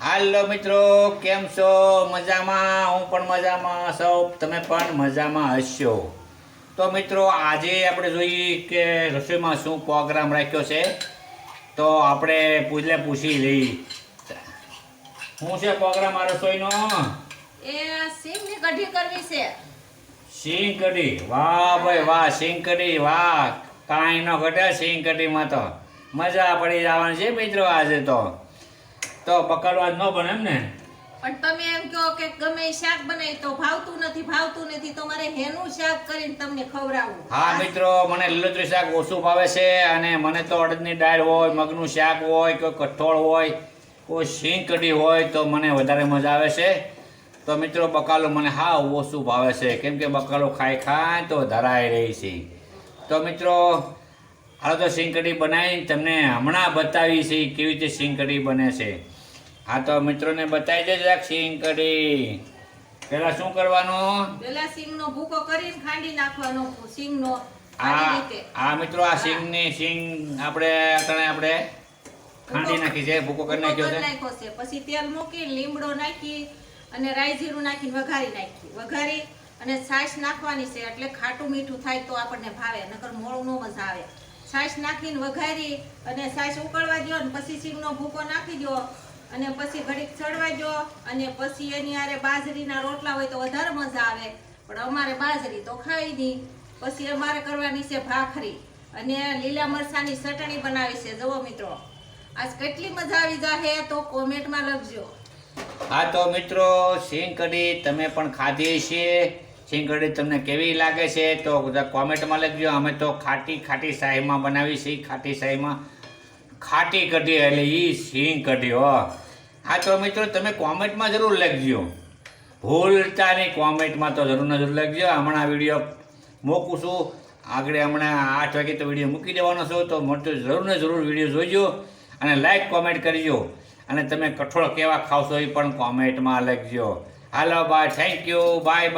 હાલો મિત્રો કેમ છો? મજામાં? હું પણ મજામાં સૌ તમે પણ મજામાં હશો? તો મિત્રો આજે આપણે જોઈએ કે રસોઈમાં શું પ્રોગ્રામ રાખ્યો છે? તો આપણે પૂછલે પૂછી લઈ. શું છે પ્રોગ્રામ આ રસોઈનો? એ સિંગની કઢી કરવી છે. સિંગ કઢી? વાહ ભાઈ વાહ સિંગ કઢી વાહ. કાંઈ ન ઘટે સિંગ કઢીમાં તો. મજા પડી જવાની છે મિત્રો આજે તો. તો પકડવા ન બને એમ ને પણ તમે એમ કહો કે ગમે શાક બનાવી તો ભાવતું નથી ભાવતું નથી તો મારે હેનું શાક કરીને તમને ખવડાવવું હા મિત્રો મને લીલોતરી શાક ઓછું ભાવે છે અને મને તો અડદની દાળ હોય મગનું શાક હોય કોઈ કઠોળ હોય કોઈ શીંગ કઢી હોય તો મને વધારે મજા આવે છે. તો મિત્રો બકાલો મને હા ઓછું ભાવે છે. કેમ કે બકાલો ખાઈ ખાય તો ધરાઈ રહી છે. તો મિત્રો હાલો તો શીંગ કઢી બનાવી તમને હમણાં બતાવી છે કેવી રીતે શીંગ કઢી બને છે. હા તો મિત્રોને બતાવી દેજો સિંગ કઢી. પેલા શું કરવાનું? પેલા સિંગનો ભૂકો કરીને ખાંડી નાખવાનો સિંગનો આ આ મિત્રો આ સિંગની સિંગ આપણે અટાણે આપણે ખાંડી નાખી છે ભૂકો કરી નાખ્યો છે. નાખ્યો છે. પછી તેલ મૂકી લીમડો નાખી અને રાઈ જીરું નાખીને વઘારી નાખી. વઘારી અને છાશ નાખવાની છે એટલે ખાટું મીઠું થાય તો આપણને ભાવે નકર મોળું ન મજા આવે. છાશ નાખીને વઘારી અને છાશ ઉકળવા દો ને પછી સિંગનો ભૂકો નાખી દો અને પછી ઘડીક ચડવા જો, અને પછી એની આરે બાજરીના રોટલા હોય તો વધારે મજા આવે. પણ અમારે બાજરી તો ખાઈ નહીં પછી અમારે કરવાની છે ભાખરી. અને લીલા મરચાંની ચટણી બનાવી છે. જુઓ મિત્રો, આજ કેટલી મજા આવી જાહે, તો કોમેન્ટમાં લખજો. હા તો મિત્રો સિંગ કઢી તમે પણ ખાધી છે? સિંગ કઢી તમને કેવી લાગે છે? તો બધા કોમેન્ટમાં લખજો. અમે તો ખાટી ખાટી શાહીમાં બનાવી છે, ખાટી શાહીમાં. ખાટી કઢી એટલે એ સિંગ કઢી, હો. હા, તો મિત્રો, તમે કોમેન્ટમાં જરૂર લખજો. ભૂલતા નહીં કોમેન્ટમાં તો જરૂર જરૂર લખજો. હમણાં વીડિયો મૂકું છું. આગળ હમણાં આઠ વાગે તો વીડિયો મૂકી દેવાનો છું. તો મોટો જરૂર ને જરૂર વીડિયો જોઈજો અને લાઈક કોમેન્ટ કરજો. અને તમે કઠોળ કેવા ખાવશો એ પણ કોમેન્ટમાં લખજો. હાલો બાય થેન્ક યુ બાય